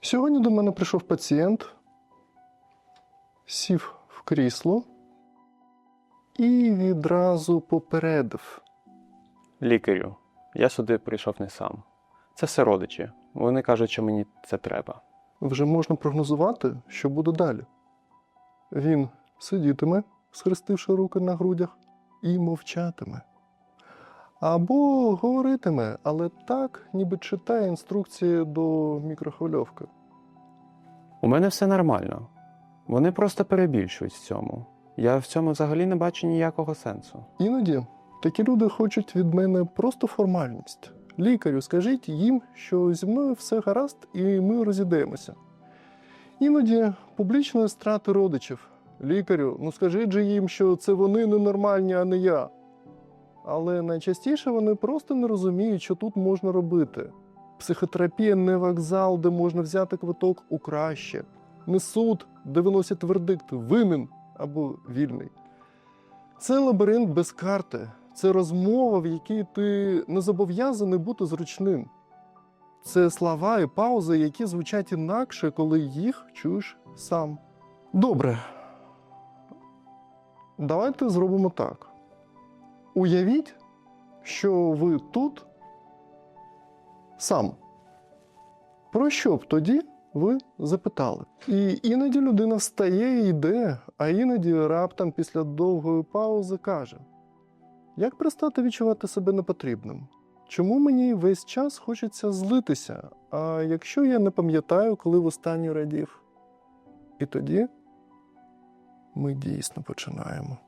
Сьогодні до мене прийшов пацієнт, сів в крісло і відразу попередив. Лікарю, я сюди прийшов не сам. Це все родичі. Вони кажуть, що мені це треба. Вже можна прогнозувати, що буде далі. Він сидітиме, схрестивши руки на грудях, і мовчатиме. Або говоритиме, але так, ніби читає інструкції до мікрохвильовки. У мене все нормально. Вони просто перебільшують в цьому. Я в цьому взагалі не бачу ніякого сенсу. Іноді такі люди хочуть від мене просто формальність. Лікарю, скажіть їм, що зі мною все гаразд і ми розійдемося. Іноді публічної страти родичів. Лікарю, ну скажіть же їм, що це вони ненормальні, а не я. Але найчастіше вони просто не розуміють, що тут можна робити. Психотерапія не вокзал, де можна взяти квиток у краще, не суд, де виносять вердикт винен або вільний. Це лабіринт без карти, це розмова, в якій ти не зобов'язаний бути зручним. Це слова і паузи, які звучать інакше, коли їх чуєш сам. Добре. Давайте зробимо так. Уявіть, що ви тут сам. Про що б тоді ви запитали? І іноді людина встає і йде, а іноді раптом після довгої паузи каже: Як перестати відчувати себе непотрібним? Чому мені весь час хочеться злитися? А якщо я не пам'ятаю, коли востаннє радів? І тоді ми дійсно починаємо.